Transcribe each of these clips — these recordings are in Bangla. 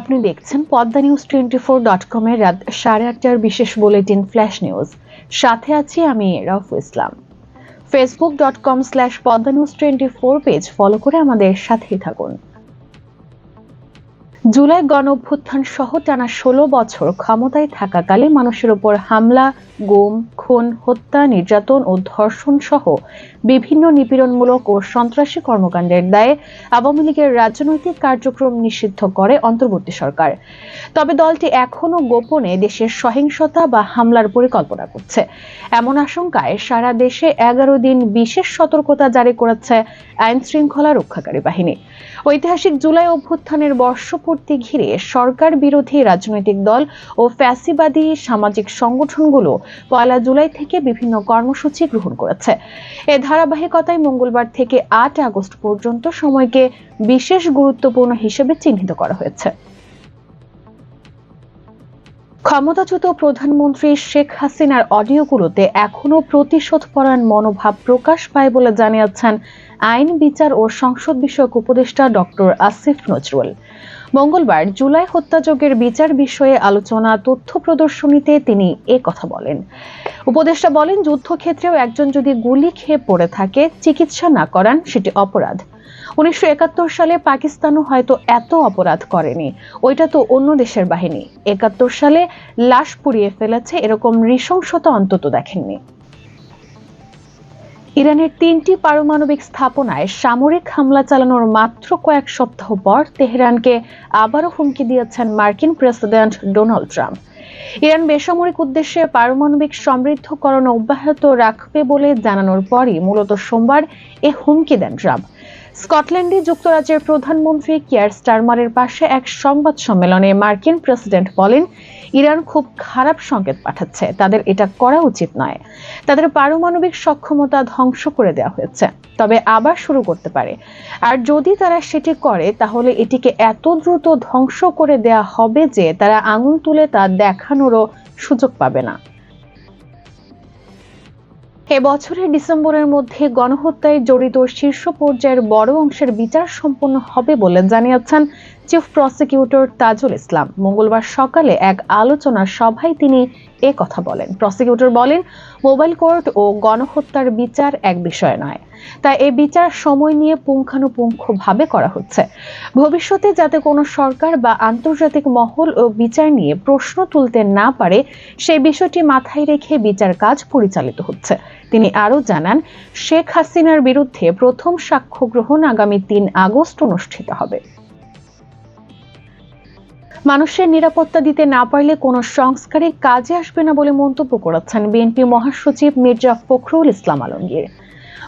আপনি দেখছেন Padma news twenty four dot কমের রাত সাড়ে আটটার বিশেষ বুলেটিন ফ্ল্যাশ নিউজ। সাথে আছি আমি Rafu Islam. Facebook dot com slash Padma news twenty four page follow করে আমাদের সাথেই থাকুন। জুলাই গণ অভ্যুত্থান সহ টানা ষোলো বছর ক্ষমতায় থাকাকালে মানুষের উপর হামলা, গুম খুন, হত্যা, নির্যাতন ও ধর্ষণ সহ বিভিন্ন নিপীড়নমূলক ও সন্ত্রাসী কর্মকাণ্ডের দায়ে আওয়ামী লীগের রাজনৈতিক কার্যক্রম নিষিদ্ধ করে অন্তর্বর্তী সরকার। তবে দলটি এখনও গোপনে দেশের সহিংসতা বা হামলার পরিকল্পনা করছে। এমন আশঙ্কায় সারা দেশে এগারো দিন বিশেষ সতর্কতা জারি করেছে আইন শৃঙ্খলা রক্ষাকারী বাহিনী। ঐতিহাসিক জুলাই অভ্যুত্থানের বর্ষপূর্তি ঘিরে সরকার বিরোধী রাজনৈতিক দল ও ফ্যাসিবাদী সামাজিক সংগঠনগুলো পয়লা জুলাই থেকে বিভিন্ন কর্মসূচি গ্রহণ করেছে। এ ধারাবাহিকতায় মঙ্গলবার থেকে আট আগস্ট পর্যন্ত সময়কে বিশেষ গুরুত্বপূর্ণ হিসেবে চিহ্নিত করা হয়েছে। ক্ষমতাচ্যুত প্রধানমন্ত্রী শেখ হাসিনার অডিওগুলোতে এখনও প্রতিশোধ পরায়ণ মনোভাব প্রকাশ পায় বলে জানিয়েছেন আইন, বিচার ও সংসদ বিষয়ক উপদেষ্টা ডক্টর আসিফ নজরুল। মঙ্গলবার জুলাই হত্যাযজ্ঞের বিচার বিষয়ে আলোচনা, তথ্য প্রদর্শনীতে তিনি এ কথা বলেন। উপদেষ্টা বলেন, যুদ্ধক্ষেত্রেও একজন যদি গুলি খেয়ে পড়ে থাকে, চিকিৎসা না করান, সেটি অপরাধ। উনিশশো একাত্তর সালে পাকিস্তানও হয়তো এত অপরাধ করেনি। ওইটা তো অন্য দেশের বাহিনী। একাত্তর সালে লাশ পুড়িয়ে ফেলেছে, এরকম নৃশংসতা অন্তত দেখেননি। ইরানের তিনটি পারমাণবিক স্থাপনায় সামরিক হামলা চালানোর মাত্র কয়েক সপ্তাহ পর তেহরানকে আবারও হুমকি দিয়েছেন মার্কিন প্রেসিডেন্ট ডোনাল্ড ট্রাম্প। ইরান বেসামরিক উদ্দেশ্যে পারমাণবিক সমৃদ্ধকরণ অব্যাহত রাখবে বলে জানানোর পরই মূলত সোমবার এ হুমকি দেন ট্রাম্প। স্কটল্যান্ডে যুক্তরাজ্যের প্রধানমন্ত্রী কিয়ার স্টারমারের পাশে এক সংবাদ সম্মেলনে মার্কিন প্রেসিডেন্ট বলেন, ইরান খুব খারাপ সংকেত পাঠাচ্ছে। তাদের এটা করা উচিত নয়। তাদের পারমাণবিক সক্ষমতা ধ্বংস করে দেওয়া হয়েছে। তবে আবার শুরু করতে পারে। আর যদি তারা সেটি করে, তাহলে এটিকে এত দ্রুত ধ্বংস করে দেয়া হবে যে তারা আঙুল তুলে তা দেখানোরও সুযোগ পাবে না। এ বছরের ডিসেম্বরের মধ্যে গণহত্যায় জড়িত শীর্ষ পর্যায়ের বড় অংশের বিচার সম্পন্ন হবে বলে জানিয়েছেন চিফ প্রসিকিউটর তাজুল ইসলাম মঙ্গলবার সকালে এক আলোচনা সভায় তিনি এ কথা বলেন। প্রসিকিউটর বলেন, মোবাইল কোর্ট ও গণহত্যার বিচার এক বিষয় নয়। তাই এ বিচার সময় নিয়ে পুঙ্খানুপুঙ্খভাবে করা হচ্ছে। ভবিষ্যতে যাতে কোনো সরকার বা আন্তর্জাতিক মহল ও বিচার নিয়ে প্রশ্ন তুলতে না পারে সেই বিষয়টি মাথায় রেখে বিচার কাজ পরিচালিত হচ্ছে। তিনি আরও জানান, শেখ হাসিনার বিরুদ্ধে প্রথম সাক্ষ্য গ্রহণ আগামী তিন আগস্ট অনুষ্ঠিত হবে। মানুষের নিরাপত্তা দিতে না পারলে কোনো সংস্কারে কাজে আসবে না বলে মন্তব্য করেছেন বিএনপি মহাসচিব মির্জা ফখরুল ইসলাম আলমগীর।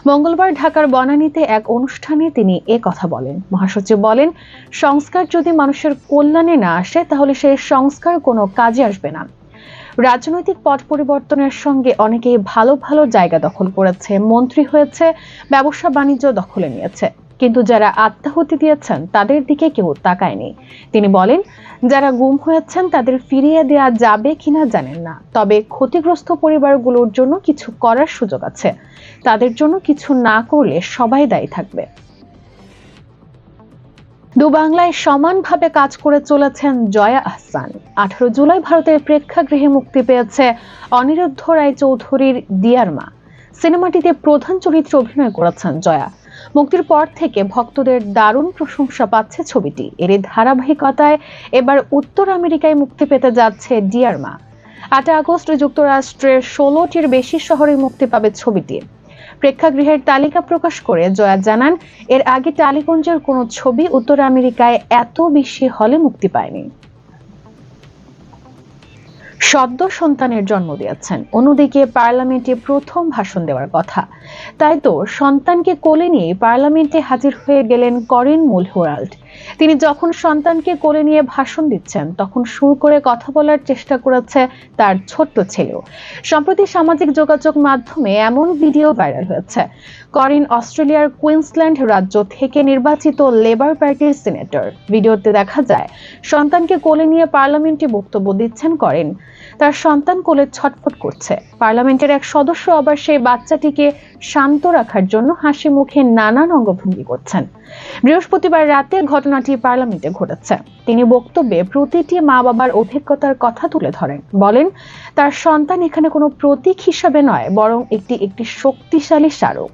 মঙ্গলবার ঢাকার বনানীতে এক অনুষ্ঠানে তিনি এ কথা বলেন। মহাসচিব বলেন, সংস্কার যদি মানুষের কল্যাণে না আসে, তাহলে সেই সংস্কার কোনো কাজে আসবে না। রাজনৈতিক পট পরিবর্তনের সঙ্গে অনেকেই ভালো ভালো জায়গা দখল করেছে। মন্ত্রী হয়েছে ব্যবসা বাণিজ্য দখলে নিয়েছে। কিন্তু যারা আত্মাহুতি দিয়েছেন, তাদের দিকে কেউ তাকায়নি। তিনি বলেন, যারা গুম হয়েছেন, তাদের ফিরিয়ে দেয়া যাবে কিনা জানেন না। তবে ক্ষতিগ্রস্ত পরিবারগুলোর জন্য কিছু করার সুযোগ আছে। তাদের জন্য কিছু না করলে সবাই দায়ী থাকবে। দু বাংলায় সমানভাবে কাজ করে চলেছেন জয়া আহসান। আঠারো জুলাই ভারতের প্রেক্ষাগৃহে মুক্তি পেয়েছে অনিরুদ্ধ রায় চৌধুরীর দিয়ার মা। সিনেমাটিতে প্রধান চরিত্রে অভিনয় করেছেন জয়া। মুক্তির পর থেকে ভক্তদের দারুণ প্রশংসা পাচ্ছে ছবিটি। এর ধারাবাহিকতায় এবার উত্তর আমেরিকায় মুক্তি পেতে যাচ্ছে ডিয়ার মা আট আগস্ট যুক্তরাষ্ট্রের ষোলোটির বেশি শহরে মুক্তি পাবে ছবিটি। প্রেক্ষাগৃহের তালিকা প্রকাশ করে জয়া জানান, এর আগে টালিগঞ্জের কোনো ছবি উত্তর আমেরিকায় এত বেশি হলে মুক্তি পায়নি। সদ্য সন্তানের জন্ম দিয়েছেন। অন্যদিকে পার্লামেন্টে প্রথম ভাষণ দেওয়ার কথা। তাই তো সন্তানকে কোলে নিয়ে পার্লামেন্টে হাজির হয়ে গেলেন করেন মুলহোরাল্ড তিনি যখন সন্তানকে কোলে নিয়ে ভাষণ দিচ্ছেন, তখন সুর করে কথা বলার চেষ্টা করেছে তার ছোট্ট ছেলেও। সম্প্রতি সামাজিক যোগাযোগ মাধ্যমে এমন ভিডিও ভাইরাল হয়েছে। করিন অস্ট্রেলিয়ার কুইন্সল্যান্ড রাজ্য থেকে নির্বাচিত লেবার পার্টির সিনেটর। ভিডিওতে দেখা যায়, সন্তানকে কোলে নিয়ে পার্লামেন্টে বক্তব্য দিচ্ছেন করেন। তার সন্তান কোলে ছটফট করছে। পার্লামেন্টের এক সদস্য আবার সেই বাচ্চাটিকে শান্ত রাখার জন্য হাসি মুখে নানান অঙ্গভঙ্গি করছেন। বৃহস্পতিবার রাতে ঘটনাটি পার্লামেন্টে ঘটেছে। তিনি বক্তব্যে প্রতিটি মা বাবার অভিজ্ঞতার কথা তুলে ধরেন। বলেন, তার সন্তান এখানে কোনো প্রতীক হিসাবে নয়, বরং একটি একটি শক্তিশালী স্মারক।